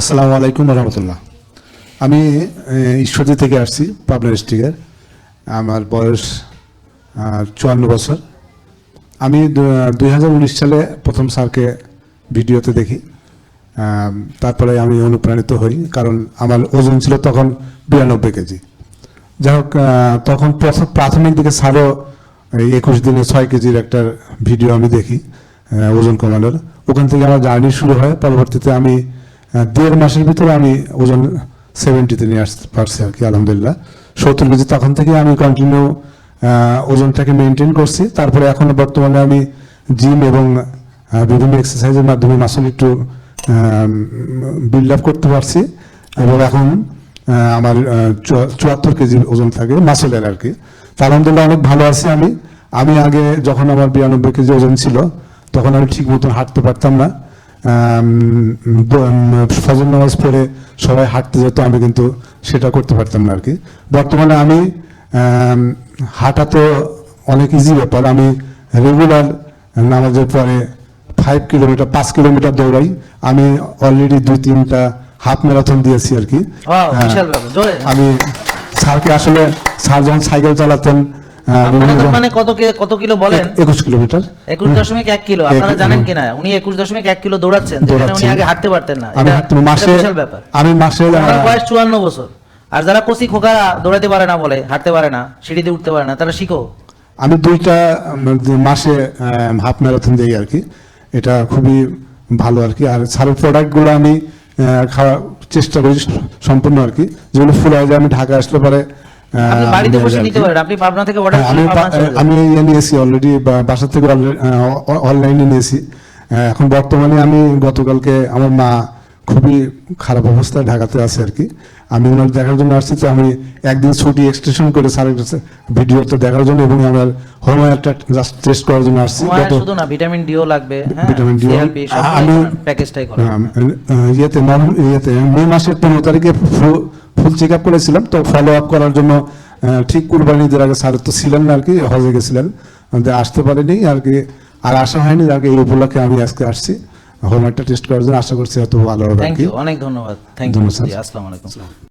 আসসালামু আলাইকুম রহমতুল্লাহ। আমি ঈশ্বরদী থেকে আসছি, পাবনা ডিস্ট্রিক্টের। আমার বয়স চুয়ান্ন বছর। আমি দুই হাজার উনিশ সালে প্রথম স্যারকে ভিডিওতে দেখি। তারপরে আমি অনুপ্রাণিত হই, কারণ আমার ওজন ছিল তখন বিরানব্বই কেজি। যাই হোক তখন প্রথম, প্রাথমিক দিকে স্যারও একুশ দিনে ছয় কেজির একটা ভিডিও আমি দেখি ওজন কমানোর। ওখান থেকে আমার জার্নি শুরু হয়, পরবর্তীতে আমি দেড় মাসের ভিতরে আমি ওজন সেভেন্টিতে নিয়ে আসতে পারছি আর কি, আলহামদুলিল্লাহ। সত্তর কেজি, তখন থেকে আমি কন্টিনিউ ওজনটাকে মেনটেন করছি। তারপরে এখন বর্তমানে আমি জিম এবং বিভিন্ন এক্সারসাইজের মাধ্যমে মাসল একটু বিল্ড আপ করতে পারছি। এবং এখন আমার চুয়াত্তর কেজি ওজন থাকে মাসলের আর কি। আলহামদুলিল্লাহ অনেক ভালো আছি আমি। আমি আগে যখন আমার বিরানব্বই কেজি ওজন ছিল, তখন আমি ঠিক মতন হাঁটতে পারতাম না। ফজর নামাজ পড়ে সবাই হাঁটতে যেত আমি কিন্তু সেটা করতে পারতাম না আর কি। বর্তমানে আমি হাঁটা তো অনেক ইজি ব্যাপার। আমি রেগুলার নামাজের পরে ফাইভ কিলোমিটার পাঁচ কিলোমিটার দৌড়াই। আমি অলরেডি দুই তিনটা হাফ ম্যারাথন দিয়েছি আর কি। হ্যাঁ। আমি স্যারকে আসলে স্যার যখন সাইকেল চালাতেন আহ, বিভিন্ন আপনাদের জায়গায়- মানে কত কত কিলো বলেন? একুশ কিলোমিটার। একুশ দশমিক এক কিলো। আপনারা জানেন কিনা? উনি একুশ দশমিক এক কিলো দৌড়াচ্ছেন। উনি আগে হাঁটতে পারতেন না। আমি এটা- হাঁটতে এটা মাসে ব্যাপার। আমি মাসে বয়স চুয়ান্ন বছর। আর যারা কচি খোকারা দৌড়াতে পারে না বলে হাঁটতে পারে না সিঁড়িতে উঠতে পারে না তারা শিখো। আমি দুইটা মাসে হাফ ম্যারাথন দিই আর কি। এটা খুবই ভালো আর কি। আর সারের প্রোডাক্টগুলো আমি খাওয়ার চেষ্টা করি সম্পূর্ণ আর কি। যেগুলো ফুল হয়ে যায় আমি ঢাকা আসলে পরে আপনি বাড়িতে বসে নিতে পারেন। আপনি পাবনা থেকে অর্ডার হ্যাঁ, আমি। আমি নিয়েছি অলরেডি বাসা থেকে অনলাইনে নিয়েছি। এখন বর্তমানে আমি গতকালকে আমার মা খুবই খারাপ অবস্থায় ঢাকাতে আছে আর কি। আমি ওনার দেখার জন্য আসছি তো আমি একদিন ছুটি এক্সটেনশন করে স্যারের কাছে ভিডিওটা দেখার জন্য এবং আমার হোমওয়ারটা জাস্ট টেস্ট করার জন্য আসছি। শুধু না ভিটামিন ডিও লাগবে হ্যাঁ ভিটামিন ডি CRP সব আমি- প্যাকেজটাই করে। আহ, আহ, ইয়েতে ইয়েতে মে মাসের পনেরো তারিখে ফুল চেক আপ করেছিলাম। তো ফলো আপ করার জন্য ঠিক কুরবানি ঈদের আগে স্যার তো ছিলেন না আর কি হজে গেছিলেন। আসতে পারেনি আর কি আর আসা হয়নি আর কি এই উপলক্ষে আমি আজকে আসছি। হোমওয়ার্কটা টেস্ট করার জন্য আশা করছি হয়তো ভালো হবে অনেক ধন্যবাদ। Thank you. আসসালামু আলাইকুম।